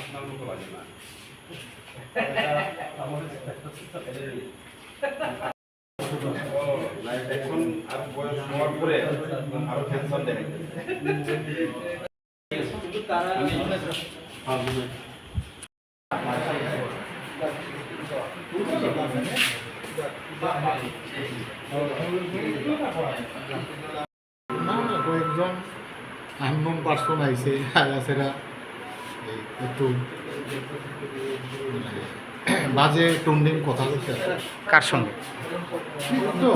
আপনার মুখে বাজে না, এখন আর বয়স হওয়ার পরে আরও ক্যান্সার দেখা যায়। না কয়েকজন আননোন পার্সন আইছে আয়াসেরা একটু মানে বাজে টন্ডিং কথা বলছে। আর। কার সঙ্গে? তো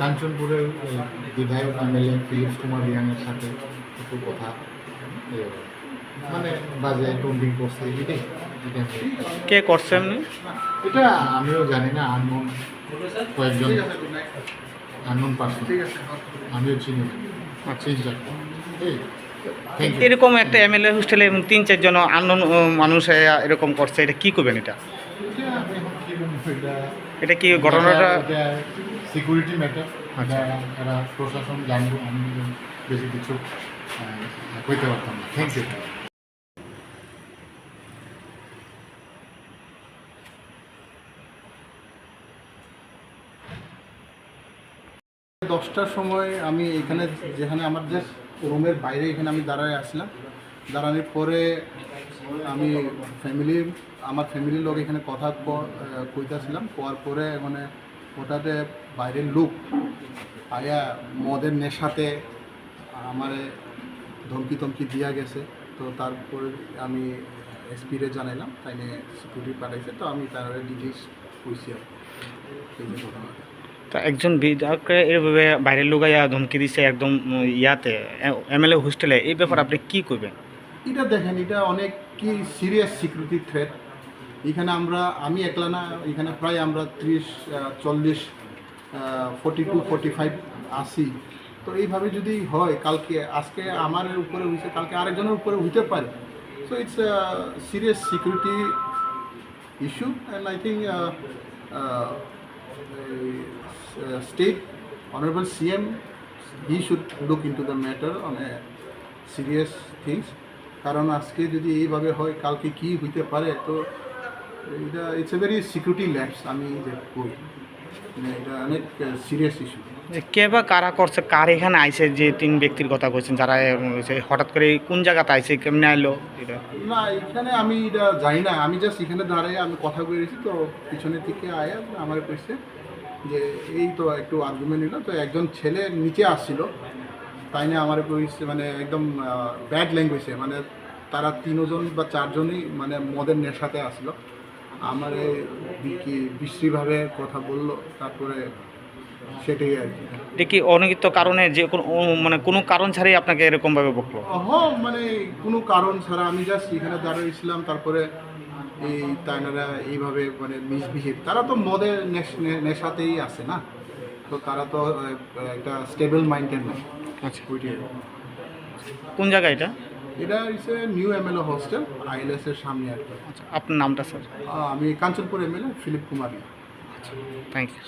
কাঞ্চনপুরের বিধায়ক এমএলএ ফিলিপস কুমার রিয়াংয়ের সাথে একটু কথা। মানে বাজে টন্ডিং করছে এটাই কে করছে এমনি এটা আমিও জানি না আননোন কয়েকজন আননোন পার্সন। আমিও চিনি আচ্ছা। এরকম একটা এমএলএ হোস্টেলে এবং তিন চারজন আননোন মানুষ এরকম করছে এটা কি করবেন এটা? এটা আমি কি বলব এটা এটা কি ঘটনাটা সিকিউরিটি ম্যাটার আচ্ছা। প্রশাসন জানব আমি বেশি কিছু আহ, কইতে পারতাম থ্যাংক ইউ দশটার সময় আমি এখানে যেখানে আমার জাস্ট রুমের বাইরে এখানে আমি দাঁড়ায় আসলাম। দাঁড়ানোর পরে আমি ফ্যামিলি আমার ফ্যামিলির লোক এখানে কথা কইতাছিলাম। কোয়ার পরে মানে ওটাতে বাইরের লোক আয়া মদের নেশাতে আমার ধমকি টমকি দিয়া গেছে। তো তারপরে আমি এসপিরে জানাইলাম তাই নিয়ে সিকিউরিটি পাঠাইছে তো আমি তার ডিটেলস কইছি আর কি, এই যে ঘটনাটা তা একজন বিধায়ককে এভাবে বাইরের লোক আইয়া ধমকি দিছে একদম ইয়াতে এমএলএ হোস্টেলে এই ব্যাপারে আপনি কি করবেন এটা দেখেন এটা অনেক কি সিরিয়াস সিকিউরিটি থ্রেট এখানে আমরা আমি একলা না এখানে প্রায় আমরা ত্রিশ চল্লিশ ফোর্টি টু ফোর্টি ফাইভ আসি তো এইভাবে যদি হয় কালকে আজকে আমার উপরে হয়েছে কালকে আরেকজনের উপরে হইতে পারে। So it's serious security issue and I think uh, state honorable CM he should look into the matter on a serious things. কারণ আজকে যদি এইভাবে হয় কালকে কি হইতে পারে তো এটা it's a very security lapse আমি যে কই মানে এটা অনেক সিরিয়াস ইস্যু যে কে বা কারা করছে কার এখানে আইছে যে তিন ব্যক্তির কথা কইছেন যারা হঠাৎ করে কোন জায়গাতে আইছে কেমনে আইলো এটা? না এখানে আমি এটা জানি না। আমি জাস্ট এখানে দাঁড়াই আমি কথা বলেছি তো পিছনের দিকে আয়া আমার কইছে যে এই তো একটু আর্গুমেন্ট নিল তো একজন ছেলে নিচে আসছিল। তাই না আমার কইছে মানে একদম ব্যাড ল্যাঙ্গুয়েজে মানে তারা তিনজন বা চারজনই মানে মদের নেশাতে আসলো। আমার কি বিশ্রীভাবে কথা বলল তারপরে সেটাই আর কি। এটা কি অনিহিত কারণে যে কোনো মানে কোনো কারণ ছাড়াই আপনাকে এরকমভাবে বকলো? হ মানে কোনো কারণ ছাড়া আমি জাস্ট এখানে দাঁড়িয়েছিলাম তারপরে এই তাইনারা এইভাবে মানে মিসবিহেভ তারা তো মদের নেশাতেই আছে না? তো তারা তো একটা স্টেবল মাইন্ডের না আচ্ছা। কোন জায়গা এটা? এটা হচ্ছে নিউ এমএলএ হোস্টেল আইএলএস এর সামনে আর কি। আচ্ছা আপনার নামটা স্যার? আমি Kanchanpur MLA Philip Kumar. Thank you